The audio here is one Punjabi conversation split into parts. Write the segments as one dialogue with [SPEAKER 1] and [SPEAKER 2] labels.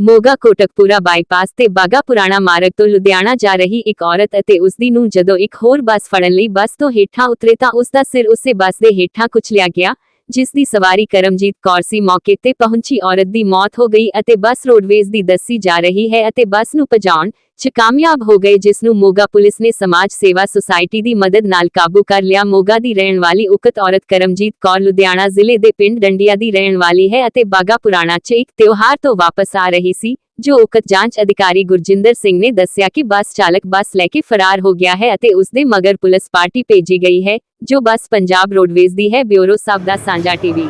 [SPEAKER 1] ਮੋਗਾ ਕੋਟਕਪੂਰਾ ਬਾਈਪਾਸ ਤੇ ਬਾਗਾ ਪੁਰਾਣਾ ਮਾਰਗ ਤੋਂ ਲੁਧਿਆਣਾ ਜਾ ਰਹੀ ਇੱਕ ਔਰਤ ਅਤੇ ਉਸ ਦੀ ਨੂੰ ਜਦੋਂ ਇੱਕ ਹੋਰ ਬੱਸ ਫੜਨ ਲਈ ਬੱਸ ਤੋਂ ਹੇਠਾਂ ਉਤਰੇ ਤਾਂ ਉਸ ਦਾ ਸਿਰ ਉਸੇ ਬੱਸ ਦੇ ਹੇਠਾਂ ਕੁਚਲਿਆ ਗਿਆ ਜਿਸ ਦੀ ਸਵਾਰੀ ਕਰਮਜੀਤ ਕੌਰ ਸੀ ਮੌਕੇ ਤੇ ਪਹੁੰਚੀ, ਔਰਤ ਦੀ ਮੌਤ ਹੋ ਗਈ ਅਤੇ ਬੱਸ ਰੋਡਵੇਜ਼ ਦੀ ਦੱਸੀ ਜਾ ਰਹੀ ਹੈ ਅਤੇ ਬੱਸ ਨੂੰ ਪਜਾਉਣ 'ਚ ਕਾਮਯਾਬ ਹੋ ਗਏ ਜਿਸ ਨੂੰ ਮੋਗਾ ਪੁਲਿਸ ਨੇ ਸਮਾਜ ਸੇਵਾ ਸੁਸਾਇਟੀ ਦੀ ਮਦਦ ਨਾਲ ਕਾਬੂ ਕਰ ਲਿਆ। ਮੋਗਾ ਦੀ ਰਹਿਣ ਵਾਲੀ ਉਕਤ ਔਰਤ ਕਰਮਜੀਤ ਕੌਰ ਲੁਧਿਆਣਾ ਜ਼ਿਲ੍ਹੇ ਦੇ ਪਿੰਡ ਡੰਡੀਆਂ ਦੀ ਰਹਿਣ ਵਾਲੀ ਹੈ ਅਤੇ ਬਾਗਾ ਪੁਰਾਣਾ 'ਚ ਇੱਕ ਤਿਉਹਾਰ ਤੋਂ ਵਾਪਸ ਆ ਰਹੀ ਸੀ। ਜੋ ਉਕਤ ਜਾਂਚ ਅਧਿਕਾਰੀ ਗੁਰਜਿੰਦਰ ਸਿੰਘ ਨੇ ਦੱਸਿਆ ਕਿ ਬੱਸ ਚਾਲਕ ਬੱਸ ਲੈ ਕੇ ਫਰਾਰ ਹੋ ਗਿਆ ਹੈ ਅਤੇ ਉਸ ਦੇ ਮਗਰ ਪੁਲਿਸ ਪਾਰਟੀ ਭੇਜੀ ਗਈ ਹੈ ਜੋ ਬੱਸ ਪੰਜਾਬ ਰੋਡਵੇਜ਼ ਦੀ ਹੈ ਬਿਊਰੋ ਸਬ ਦਾ ਸਾਂਝਾ ਟੀਵੀ।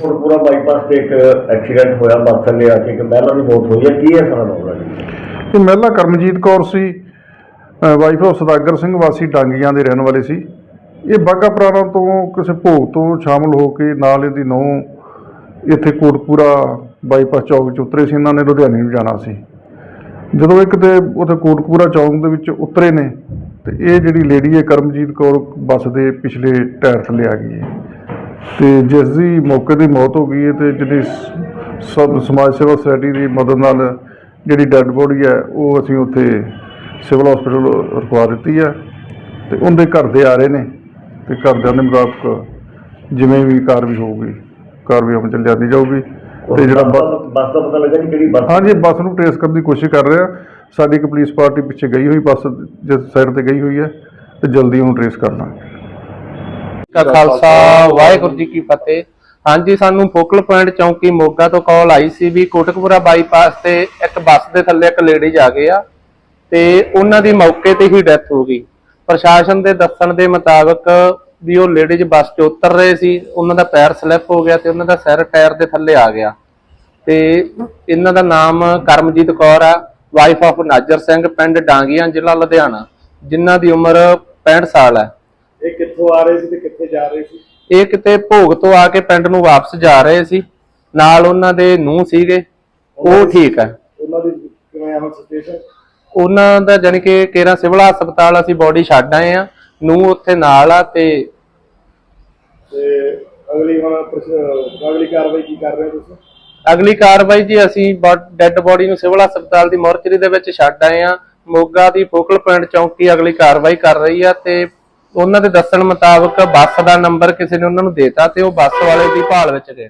[SPEAKER 2] ਕੋਟਪੂਰਾ ਬਾਈਪਾਸ ਤੇ ਇੱਕ ਐਕਸੀਡੈਂਟ ਹੋਇਆ ਬੱਸ ਥੱਲੇ ਆ ਕੇ ਇੱਕ ਮਹਿਲਾ ਦੀ ਮੌਤ ਹੋਈ ਹੈ। ਕੀ ਹੈ ਸਾਰਾ ਮਾਮਲਾ ਜੀ?
[SPEAKER 3] ਇਹ ਮਹਿਲਾ ਕਰਮਜੀਤ ਕੌਰ ਸੀ ਵਾਈਫ ਆਫ ਸਦਾਗਰ ਸਿੰਘ ਵਾਸੀ ਡਾਂਗੀਆਂ ਦੇ ਰਹਿਣ ਵਾਲੇ ਸੀ। ਇਹ ਬਾਗਾ ਪੁਰਾਣਾ ਤੋਂ ਕਿਸੇ ਭੋਗ ਤੋਂ ਸ਼ਾਮਲ ਹੋ ਕੇ ਨਾਲ ਇਹਦੀ ਨੌ ਇੱਥੇ ਕੋਟਪੂਰਾ ਬਾਈਪਾਸ ਚੌਕ 'ਚ ਉਤਰੇ ਸੀ, ਇਹਨਾਂ ਨੇ ਲੁਧਿਆਣੇ ਨੂੰ ਜਾਣਾ ਸੀ। ਜਦੋਂ ਇੱਕ ਤੇ ਉੱਥੇ ਕੋਟਕਪੂਰਾ ਚੌਕ ਦੇ ਵਿੱਚ ਉਤਰੇ ਨੇ, ਤੇ ਇਹ ਜਿਹੜੀ ਲੇਡੀ ਹੈ, ਕਰਮਜੀਤ ਕੌਰ, ਬੱਸ ਦੇ ਪਿਛਲੇ ਟਾਇਰ ਥੱਲੇ ਆ ਗਈ ਹੈ। ਤੇ ਜਿਸ ਦੀ ਮੌਕੇ ਤੇ ਮੌਤ ਹੋ ਗਈ ਹੈ, ਤੇ ਜਿਹੜੀ ਸਭ, ਸਮਾਜ ਸੇਵਾ ਸੁਸਾਇਟੀ ਦੀ ਮਦਦ ਨਾਲ ਜਿਹੜੀ ਡੈੱਡ ਬੋਡੀ ਹੈ, ਉਹ ਅਸੀਂ ਉੱਥੇ ਸਿਵਲ ਹਸਪੀਟਲ ਰਖਵਾ ਦਿੱਤੀ ਹੈ। ਤੇ ਉਹਦੇ ਘਰ ਦੇ ਆ ਰਹੇ ਨੇ, ਤੇ ਘਰਦਿਆਂ ਦੇ ਮੁਤਾਬਕ ਜਿਵੇਂ ਵੀ ਕਾਰਵਾਈ ਹੋਊਗੀ, ਕਾਰਵਾਈ ਅਮਲ ਚ ਲਿਆਂਦੀ ਜਾਊਗੀ। ਤੇ ਜਿਹੜਾ
[SPEAKER 2] ਬੱਸ ਬੱਸ ਦਾ ਪਤਾ ਲੱਗਾ ਜੀ ਕਿਹੜੀ ਬੱਸ
[SPEAKER 3] ਹਾਂਜੀ ਬੱਸ ਨੂੰ ਟ੍ਰੇਸ ਕਰਨ ਦੀ ਕੋਸ਼ਿਸ਼ ਕਰ ਰਹੇ। ਆ ਸਾਡੀ ਇੱਕ ਪੁਲਿਸ ਪਾਰਟੀ ਪਿੱਛੇ ਗਈ ਹੋਈ ਬੱਸ ਜਿਸ ਸਾਈਡ ਤੇ ਗਈ ਹੋਈ ਹੈ ਤੇ ਜਲਦੀ ਉਹਨੂੰ ਟ੍ਰੇਸ ਕਰਨਾ
[SPEAKER 4] ਕਾ ਖਾਲਸਾ ਵਾਹਿਗੁਰੂ ਜੀ ਕੀ ਫਤਿਹ। ਹਾਂਜੀ ਸਾਨੂੰ ਫੋਕਲ ਪੁਆਇੰਟ ਚੌਂਕੀ ਮੋਗਾ ਤੋਂ ਕਾਲ ਆਈ ਸੀ ਵੀ ਕੋਟਕਪੂਰਾ ਬਾਈਪਾਸ ਤੇ ਇੱਕ ਬੱਸ ਦੇ ਥੱਲੇ ਇੱਕ ਲੇਡੀਜ਼ ਆ ਗਏ ਆ ਤੇ ਉਹਨਾਂ ਦੀ ਮੌਕੇ ਤੇ ਹੀ ਡੈਥ ਹੋ ਗਈ। ਪ੍ਰਸ਼ਾਸਨ ਦੇ ਦੱਸਣ ਦੇ ਮੁਤਾਬਕ ਵੀ ਉਹ ਲੇਡੀਜ਼ ਬੱਸ 'ਚ ਉਤਰ ਰਹੇ ਸੀ ਉਹਨਾਂ ਦਾ ਪੈਰ ਸਲਿੱਪ ਹੋ ਗਿਆ ਤੇ ਉਹਨਾਂ ਦਾ ਸਿਰ ਟਾਇਰ ਦੇ ਥੱਲੇ ਆ ਗਿਆ। ਤੇ ਇਹਨਾਂ ਦਾ ਨਾਮ ਕਰਮਜੀਤ ਕੌਰ ਆ ਵਾਈਫ ਆਫ ਨਾਜਰ ਸਿੰਘ ਪਿੰਡ ਡਾਂਗੀਆਂ ਜ਼ਿਲ੍ਹਾ ਲੁਧਿਆਣਾ ਜਿਨ੍ਹਾਂ ਦੀ ਉਮਰ 65 ਸਾਲ ਹੈ।
[SPEAKER 2] ਇਹ ਕਿੱਥੋਂ ਆ ਰਹੇ ਸੀ ਤੇ ਕਿੱਥੇ ਜਾ ਰਹੇ ਸੀ?
[SPEAKER 4] ਇਹ ਕਿਤੇ ਭੋਗ ਤੋਂ ਆ ਕੇ ਪਿੰਡ ਨੂੰ ਵਾਪਸ ਜਾ ਰਹੇ ਸੀ। ਨਾਲ ਉਹਨਾਂ ਦੇ ਨੂੰਹ ਸੀਗੇ ਉਹ ਠੀਕ ਹੈ।
[SPEAKER 2] ਉਹਨਾਂ ਦੀ ਕਿਵੇਂ ਆ ਸਿਚੁਏਸ਼ਨ
[SPEAKER 4] ਉਹਨਾਂ ਦਾ ਜਾਨੀ ਕਿ ਕੇਰਾ ਸਿਵਲ ਹਸਪਤਾਲ ਅਸੀਂ ਬੋਡੀ ਛੱਡ ਆਏ ਆ ਨੂੰਹ ਉੱਥੇ ਨਾਲ ਆ ਤੇ
[SPEAKER 2] ਤੇ ਅਗਲੀ ਹੁਣ ਪ੍ਰਸ਼- ਅਗਲੀ ਕਾਰਵਾਈ ਕੀ ਕਰ ਰਹੇ ਹੋ ਤੁਸੀਂ?
[SPEAKER 4] ਅਗਲੀ ਕਾਰਵਾਈ ਜੀ ਅਸੀਂ ਡੈੱਡ ਬੋਡੀ ਨੂੰ ਸਿਵਲ ਹਸਪਤਾਲ ਦੀ ਮੋਰਚਰੀ ਦੇ ਵਿੱਚ ਛੱਡ ਆਏ ਆ ਮੋਗਾ ਦੀ ਫੋਕਲ ਪੁਆਇੰਟ ਚੌਂਕੀ ਅਗਲੀ ਕਾਰਵਾਈ ਕਰ ਰਹੀ ਆ ਤੇ ਉਹਨਾਂ ਦੇ ਦੱਸਣ ਮੁਤਾਬਕ ਬੱਸ ਦਾ ਨੰਬਰ ਕਿਸੇ ਨੇ ਉਹਨਾਂ ਨੂੰ ਦੇਤਾ ਤੇ ਉਹ ਬੱਸ ਵਾਲੇ ਦੀ ਭਾਲ ਵਿੱਚ ਗਏ